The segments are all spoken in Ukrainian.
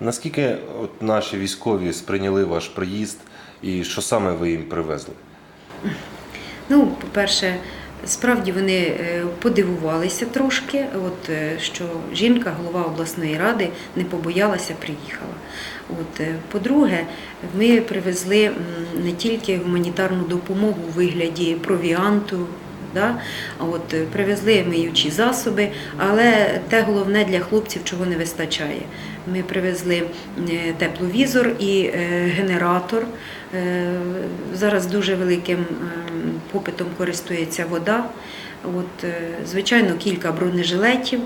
Наскільки от наші військові сприйняли ваш приїзд і що саме ви їм привезли? Ну, по-перше, справді вони е, подивувалися трошки, от, е, що жінка, голова обласної ради, не побоялася, приїхала. От, е, по-друге, ми привезли не тільки гуманітарну допомогу у вигляді провіанту. Да? От, е, привезли миючі засоби, але те головне для хлопців, чого не вистачає. Ми привезли е, тепловізор і е, генератор. Зараз дуже великим ем, попитом користується вода. От, звичайно, кілька бронежилетів,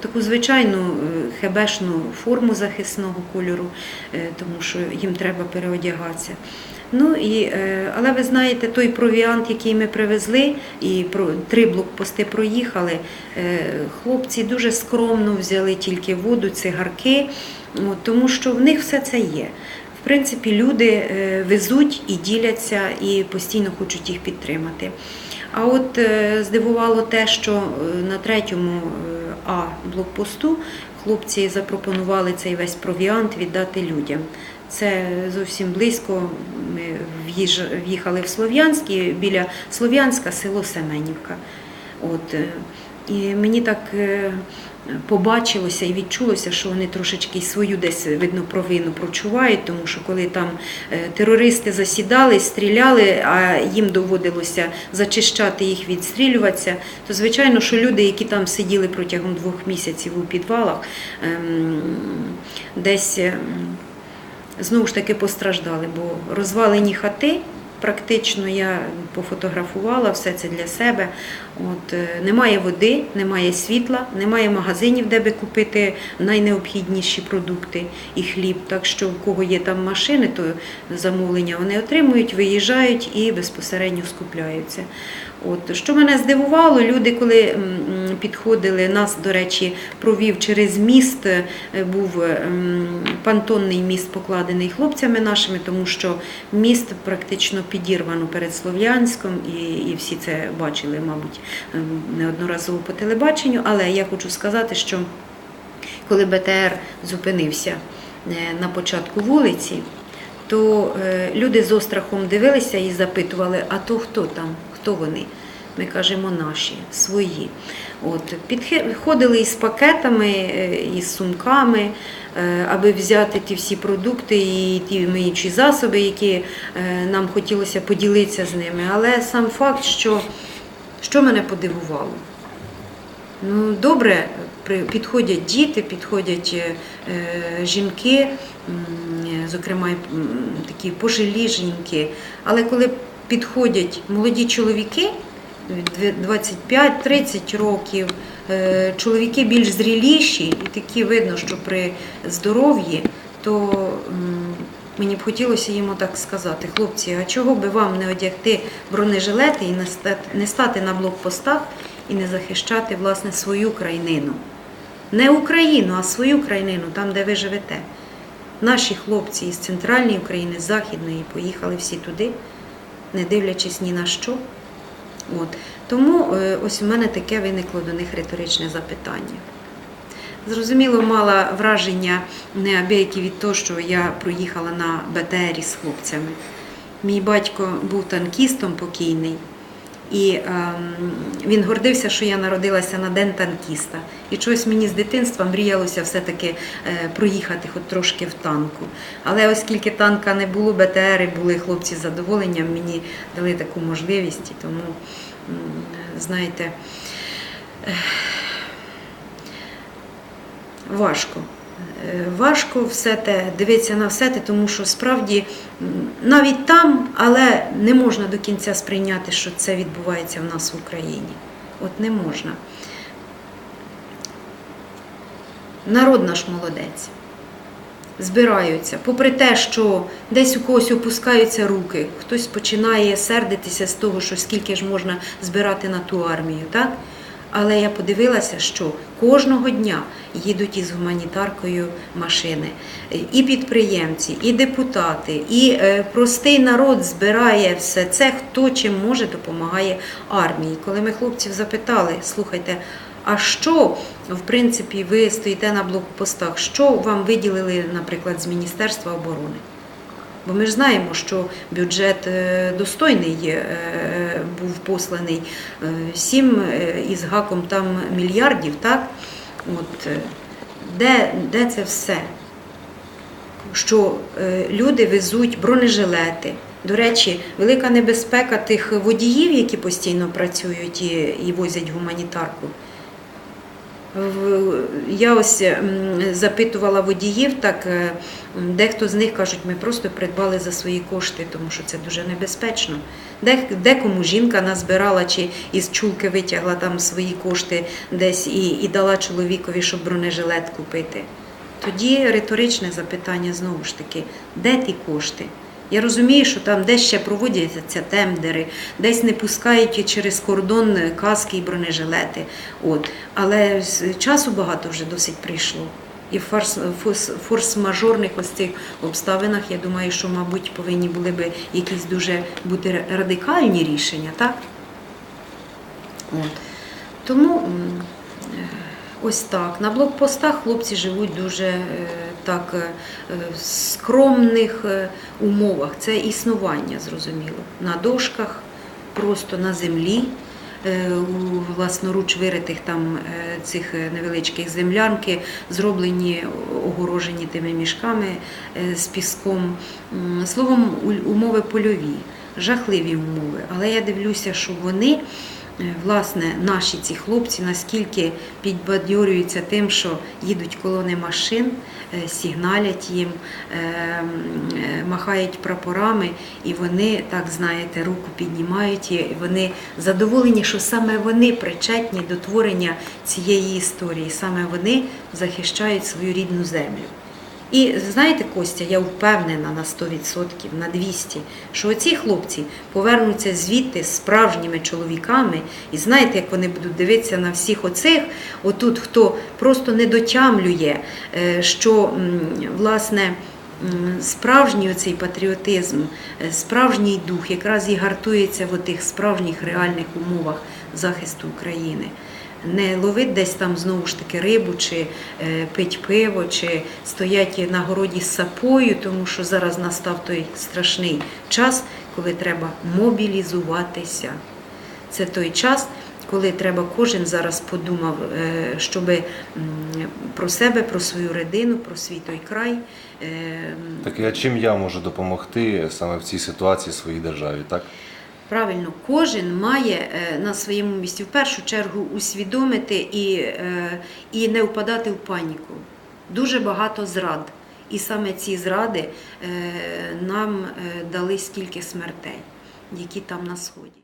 таку звичайну хебешну форму захисного кольору, тому що їм треба переодягатися. Ну і, е, але ви знаєте, той провіант, який ми привезли, і про три блокпости проїхали. е, Хлопці дуже скромно взяли тільки воду, цигарки, тому що в них все це є. В принципі, люди е, везуть і діляться, і постійно хочуть їх підтримати. А от здивувало те, що на третьому А блокпосту хлопці запропонували цей весь провіант віддати людям. Це зовсім близько. Ми в'їхали в Слов'янськ, біля Слов'янська село Семенівка. От, е, і мені так е, побачилося і відчулося, що вони трошечки свою десь видно провину прочувають, тому що коли там е, терористи засідали, стріляли, а їм доводилося зачищати їх, відстрілюватися, то звичайно, що люди, які там сиділи протягом двох місяців у підвалах, ем, десь. ем, знову ж таки постраждали, бо розвалені хати. Практично я пофотографувала все це для себе. От, е, немає води, немає світла, немає магазинів, де би купити найнеобхідніші продукти і хліб. Так що в кого є там машини, то замовлення вони отримують, виїжджають і безпосередньо скупляються. От, що мене здивувало, люди, коли м, підходили, нас, до речі, провів через міст, е, був ем, пантонний міст покладений хлопцями нашими, тому що міст практично підірвано перед Слов'янськом, і, і всі це бачили, мабуть, ем, неодноразово по телебаченню. Але я хочу сказати, що коли БТР зупинився е, на початку вулиці, то е, люди з острахом дивилися і запитували, а то хто там, хто вони? Ми кажемо наші, свої. От, підходили із пакетами, е, із сумками, е, аби взяти ті всі продукти і ті миючі засоби, які е, нам хотілося поділитися з ними. Але сам факт, що, що мене подивувало. Ну, добре, підходять діти, підходять жінки, зокрема, такі пожилі жінки. Але коли підходять молоді чоловіки, 25-30 років, е, чоловіки більш зріліші, і такі видно, що при здоров'ї, то мені б хотілося їм так сказати, хлопці, а чого би вам не одягти бронежилети і не стати, на блокпостах і не захищати власне свою країнину? Не Україну, а свою країнину, там, де ви живете. Наші хлопці із центральної України, з Західної поїхали всі туди, не дивлячись ні на що. От. Тому е, ось у мене таке виникло до них риторичне запитання. Зрозуміло, мала враження неабиякі від того, що я проїхала на БТРі з хлопцями. Мій батько був танкістом покійний, і ем, він гордився, що я народилася на день танкіста. І чогось мені з дитинства мріялося все-таки е, проїхати хоч трошки в танку. Але оскільки танка не було, БТРи були хлопці з задоволенням, мені дали таку можливість, і тому, знаєте. Е, Важко все те дивитися на все те, тому що справді навіть там, але не можна до кінця сприйняти, що це відбувається в нас в Україні. От не можна. Народ наш молодець. Збираються, попри те, що десь у когось опускаються руки, хтось починає сердитися з того, що скільки ж можна збирати на ту армію, так? Але я подивилася, що кожного дня їдуть із гуманітаркою машини. І підприємці, і депутати, і е, простий народ збирає все це, хто чим може допомагає армії. Коли ми хлопців запитали, слухайте, а що, в принципі, ви стоїте на блокпостах, що вам виділили, наприклад, з Міністерства оборони? Бо ми ж знаємо, що бюджет е, достойний е, був посланий е, сім е, із гаком там мільярдів, так? От, де, де це все? Що люди везуть бронежилети. До речі, велика небезпека тих водіїв, які постійно працюють і, і возять гуманітарку. Я ось запитувала водіїв, так е, дехто з них кажуть, ми просто придбали за свої кошти, тому що це дуже небезпечно. Декому жінка назбирала чи із чулки витягла там свої кошти десь і, і дала чоловікові, щоб бронежилет купити. Тоді риторичне запитання знову ж таки, де ті кошти? Я розумію, що там десь ще проводяться тендери, десь не пускають через кордон каски і бронежилети. От. Але часу багато вже досить прийшло. І в форс-мажорних ось цих обставинах, я думаю, що, мабуть, повинні були би якісь дуже бути радикальні рішення, так? От. Тому е, ось так. На блокпостах хлопці живуть дуже е, так е, в скромних е, умовах. Це існування, зрозуміло. На дошках, просто на землі. е, У власноруч виритих там е, цих е, невеличких землянки, зроблені огорожені тими мішками е, з піском. Словом, умови польові, жахливі умови. Але я дивлюся, що вони Е, власне, наші ці хлопці наскільки підбадьорюються тим, що їдуть колони машин, е, сигналять їм, е, е, махають прапорами, і вони, так знаєте, руку піднімають, і вони задоволені, що саме вони причетні до творення цієї історії, саме вони захищають свою рідну землю. І знаєте, Костя, я впевнена на 100%, на 200%, що оці хлопці повернуться звідти справжніми чоловіками, і знаєте, як вони будуть дивитися на всіх оцих, отут, хто просто не дотямлює, е, що власне. Справжній оцей патріотизм, е, справжній дух якраз і гартується в отих справжніх реальних умовах захисту України не ловить десь там знову ж таки рибу, чи е, пить пиво, чи стоять на городі з сапою, тому що зараз настав той страшний час, коли треба мобілізуватися. Це той час, коли треба кожен зараз подумав, щоб про себе, про свою родину, про свій той край. е, Так а чим я можу допомогти саме в цій ситуації своїй державі, так? Правильно, кожен має е, на своєму місці в першу чергу усвідомити і, е, і не впадати в паніку. Дуже багато зрад. І саме ці зради е, нам дали стільки смертей, які там на сході.